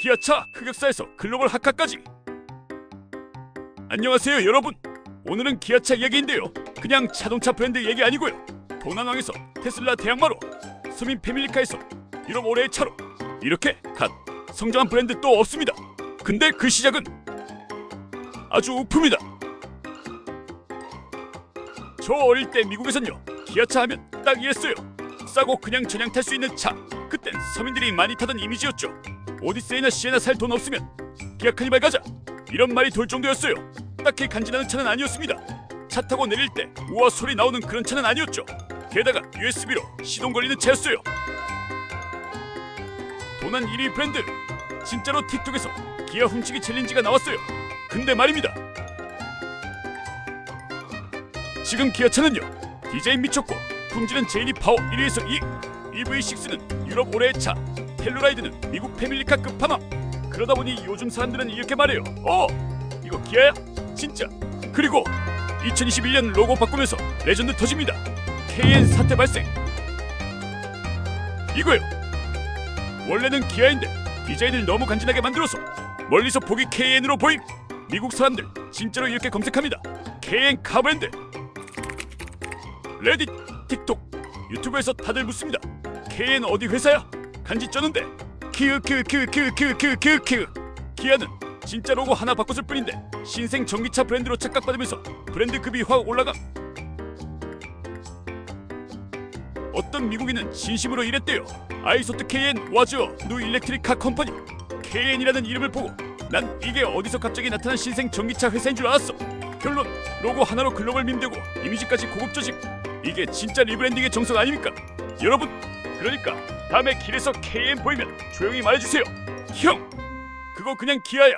기아차 흑역사에서 글로벌 학카까지. 안녕하세요 여러분. 오늘은 기아차 이야기인데요. 그냥 자동차 브랜드 얘기 아니고요. 도난왕에서 테슬라 대항마로 서민 패밀리카에서 유럽 올해의 차로 이렇게 갓 성장한 브랜드 또 없습니다. 근데 그 시작은 아주 우프입니다. 저 어릴 때 미국에선요 기아차 하면 딱 이랬어요. 싸고 그냥 저냥 탈 수 있는 차. 그땐 서민들이 많이 타던 이미지였죠 오디세이나 시에나 살 돈 없으면 기아 카니발 가자. 이런 말이 돌 정도였어요. 딱히 간지나는 차는 아니었습니다. 차 타고 내릴 때 우와 소리 나오는 그런 차는 아니었죠. 게다가 USB로 시동 걸리는 차였어요. 도난 1위 브랜드. 진짜로 틱톡에서 기아 훔치기 챌린지가 나왔어요. 근데 말입니다. 지금 기아차는요. 디자인 미쳤고 품질은 제일이 파워 1위에서 2 EV6는 유럽 올해의 차 텔루라이드는 미국 패밀리카 끝판왕 그러다 보니 요즘 사람들은 이렇게 말해요. 어 이거 기아야? 진짜? 그리고 2021년 로고 바꾸면서 레전드 터집니다. KN 사태 발생. 이거요. 원래는 기아인데 디자인을 너무 간지나게 만들어서 멀리서 보기 KN으로 보임 미국 사람들 진짜로 이렇게 검색합니다. KN 카브랜드. 레딧, 틱톡, 유튜브에서 다들 묻습니다. KN 어디 회사야? 키읔 키읔 키읔. 기아는 진짜 로고 하나 바꿨을 뿐인데 신생 전기차 브랜드로 착각받으면서 브랜드급이 확 올라감. 어떤 미국인은 진심으로 이랬대요. 아이소트 KN 와즈어 누 일렉트릭 카 컴퍼니. KN이라는 이름을 보고 난 이게 어디서 갑자기 나타난 신생 전기차 회사인 줄 알았어. 결론 로고 하나로 글로벌 밈되고 이미지까지 고급 조직 이게 진짜 리브랜딩의 정석 아닙니까? 여러분 그러니까 다음에 길에서 KM 보이면 조용히 말해주세요. 형! 그거 그냥 기아야